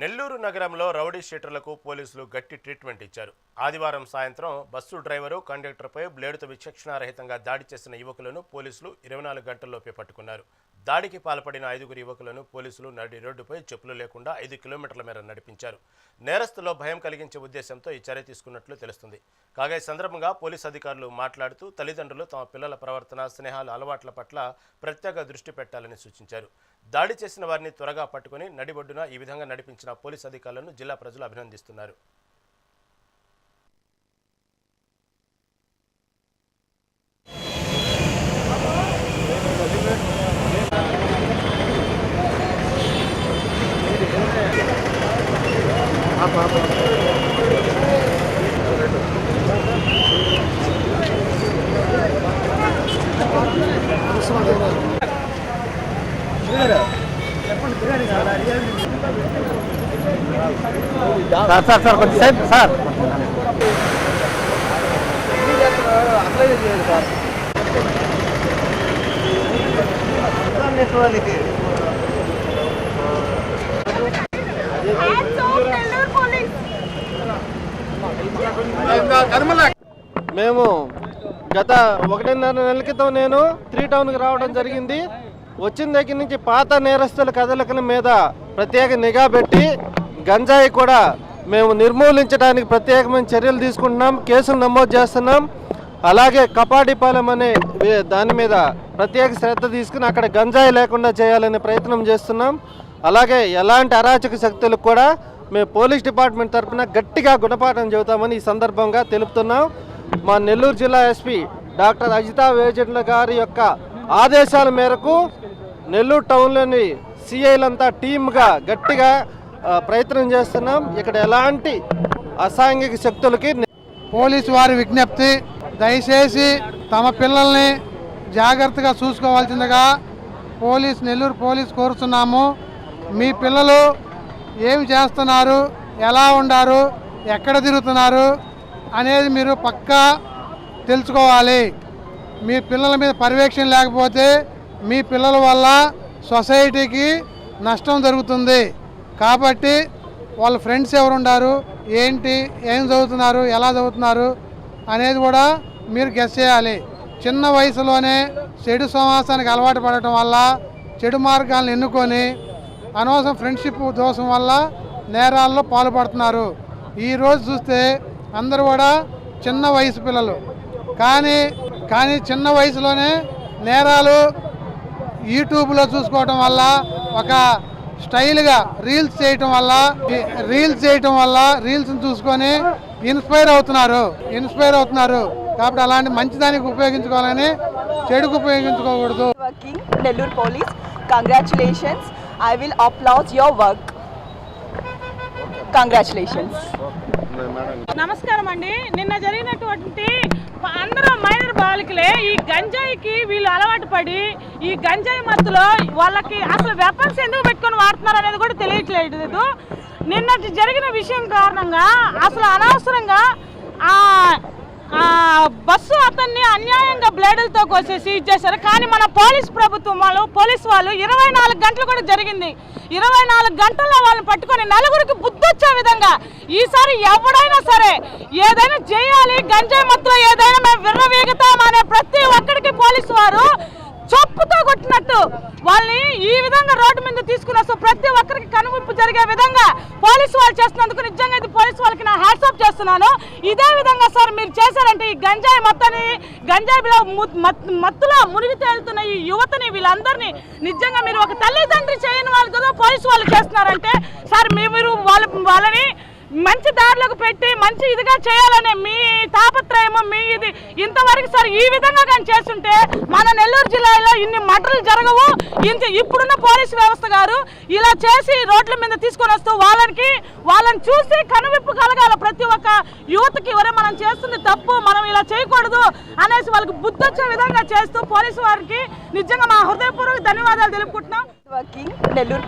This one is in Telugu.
నెల్లూరు నగరంలో రౌడీ షీటర్లకు పోలీసులు గట్టి ట్రీట్మెంట్ ఇచ్చారు. ఆదివారం సాయంత్రం బస్సు డ్రైవరు కండక్టర్పై బ్లేడుతో విచక్షణారహితంగా దాడి చేసిన యువకులను పోలీసులు ఇరవై నాలుగు గంటల్లోపే పట్టుకున్నారు. దాడికి పాల్పడిన ఐదుగురు యువకులను పోలీసులు నడి రోడ్డుపై చెప్పులు లేకుండా ఐదు కిలోమీటర్ల మేర నడిపించారు. నేరస్తులో భయం కలిగించే ఉద్దేశంతో ఈ చర్య తీసుకున్నట్లు తెలుస్తుంది. కాగా ఈ సందర్భంగా పోలీస్ అధికారులు మాట్లాడుతూ తల్లిదండ్రులు తమ పిల్లల ప్రవర్తన స్నేహాలు అలవాట్ల పట్ల ప్రత్యేక దృష్టి పెట్టాలని సూచించారు. దాడి చేసిన వారిని త్వరగా పట్టుకుని నడిబొడ్డున ఈ విధంగా నడిపించిన పోలీస్ అధికారులను జిల్లా ప్రజలు అభినందిస్తున్నారు. సార్ సార్ సార్ కొంచెం సేపు సార్. మేము గత ఒకటిన్నర నెలల క్రితం నేను త్రీ టౌన్కి రావడం జరిగింది. వచ్చిన దగ్గర నుంచి పాత నేరస్తుల కదలికల మీద ప్రత్యేక నిఘా పెట్టి గంజాయి కూడా మేము నిర్మూలించడానికి ప్రత్యేకమైన చర్యలు తీసుకుంటున్నాం కేసులు నమోదు చేస్తున్నాం. అలాగే కపాడిపాలెం అనే దాని మీద ప్రత్యేక శ్రద్ధ తీసుకుని అక్కడ గంజాయి లేకుండా చేయాలనే ప్రయత్నం చేస్తున్నాం. అలాగే ఎలాంటి అరాచక శక్తులకు కూడా మేము పోలీస్ డిపార్ట్మెంట్ తరఫున గట్టిగా గుణపాఠం చెబుతామని ఈ సందర్భంగా తెలుపుతున్నాం. మా నెల్లూరు జిల్లా ఎస్పీ డాక్టర్ అజితా వేజెండ్ల గారి యొక్క ఆదేశాల మేరకు నెల్లూరు టౌన్లోని సిఐలంతా టీమ్గా గట్టిగా ప్రయత్నం చేస్తున్నాం. ఇక్కడ ఎలాంటి అసాంఘిక శక్తులకి పోలీసు వారి విజ్ఞప్తి దయచేసి తమ పిల్లల్ని జాగ్రత్తగా చూసుకోవాల్సిందిగా పోలీస్ నెల్లూరు పోలీస్ కోరుతున్నాము. మీ పిల్లలు ఏమి చేస్తున్నారు ఎలా ఉండారు ఎక్కడ తిరుగుతున్నారు అనేది మీరు పక్కా తెలుసుకోవాలి. మీ పిల్లల మీద పర్యవేక్షణ లేకపోతే మీ పిల్లల వల్ల సొసైటీకి నష్టం జరుగుతుంది. కాబట్టి వాళ్ళ ఫ్రెండ్స్ ఎవరున్నారు ఏంటి? ఏం చదువుతున్నారు? ఎలా చదువుతున్నారు? అనేది కూడా మీరు గెస్ చేయాలి. చిన్న వయసులోనే చెడు సమాసానికి అలవాటు పడటం వల్ల చెడు మార్గాలను ఎన్నుకొని అనవసరం ఫ్రెండ్షిప్ దోషం వల్ల నేరాల్లో పాల్పడుతున్నారు. ఈరోజు చూస్తే అందరూ కూడా చిన్న వయసు పిల్లలు. కానీ కానీ చిన్న వయసులోనే నేరాలు యూట్యూబ్లో చూసుకోవటం వల్ల ఒక స్టైల్గా రీల్స్ చేయటం వల్ల రీల్స్ చేయటం వల్ల రీల్స్ని చూసుకొని ఇన్స్పైర్ అవుతున్నారు ఇన్స్పైర్ అవుతున్నారు కాబట్టి అలాంటి మంచిదానికి ఉపయోగించుకోవాలని చెడుకు ఉపయోగించుకోకూడదు Working Nellore police, congratulations. I will applaud your work. Congratulations. నమస్కారం అండి నిన్న జరిగినటువంటి అందరూ మైనర్ బాలికలే ఈ గంజాయికి వీళ్ళు అలవాటు పడి ఈ గంజాయి మత్తులో వాళ్ళకి అసలు వెపన్స్ ఎందుకు పెట్టుకొని వాడుతున్నారు అనేది కూడా తెలియట్లేదు. నిన్నటి జరిగిన విషయం కారణంగా అసలు అనవసరంగా ఆ బస్సు అతన్ని అన్యాయంగా బ్లేడులతో కోసేసి ఇచ్చేశారు కానీ మన పోలీస్ ప్రభుత్వం వాళ్ళు పోలీస్ వాళ్ళు ఇరవై నాలుగు గంటలు కూడా జరిగింది. ఇరవై నాలుగు గంటల్లో వాళ్ళని పట్టుకొని నలుగురికి బుద్ధొచ్చే విధంగా ఈసారి ఎవడైనా సరే ఏదైనా చేయాలి గంజాయి మత్తు విర్రవీగుతాం అనే ప్రతి ఒక్కరికి పోలీసు వారు చొప్పుతో కొట్టినట్టు వాళ్ళని ఈ విధంగా రోడ్డు మీద తీసుకుని వస్తూ ప్రతి ఒక్కరికి కనువిప్పు జరిగే విధంగా పోలీసు వాళ్ళు చేస్తున్నందుకు నిజంగా ఇది పోలీసు వాళ్ళకి నా హ్యాట్సాప్ చేస్తున్నాను. ఇదే విధంగా సార్ మీరు చేశారంటే ఈ గంజాయి మొత్తాన్ని గంజాయిలో మత్- మత్తులో మునిగి తేలుతున్న ఈ యువతని వీళ్ళందరినీ నిజంగా మీరు ఒక తల్లిదండ్రి చేయని వాళ్ళు కదా పోలీసు వాళ్ళు చేస్తున్నారంటే సార్ మీ- మీరు వాళ్ళ వాళ్ళని మంచి ఇదిగా చేయాలనే మీ తాపత్రయము మీ ఇది. ఇంతవరకు సార్ ఈ విధంగా కానీ చేస్తుంటే మన నెల్లూరు జిల్లాలో ఇన్ని మటర్లు జరగవు. ఇంత ఇప్పుడున్న పోలీసు వ్యవస్థ గారు ఇలా చేసి రోడ్ల మీద తీసుకొని వస్తూ వాళ్ళకి వాళ్ళని చూసి కనువిప్పు కలగాల ప్రతి ఒక్క యువతకి ఎవరే మనం చేస్తుంది తప్పు మనం ఇలా చేయకూడదు అనేసి వాళ్ళకి బుద్ధొచ్చే విధంగా చేస్తూ పోలీసు వారికి నిజంగా మా హృదయపూర్వక ధన్యవాదాలు తెలుపుకుంటున్నాం. నెల్లూరు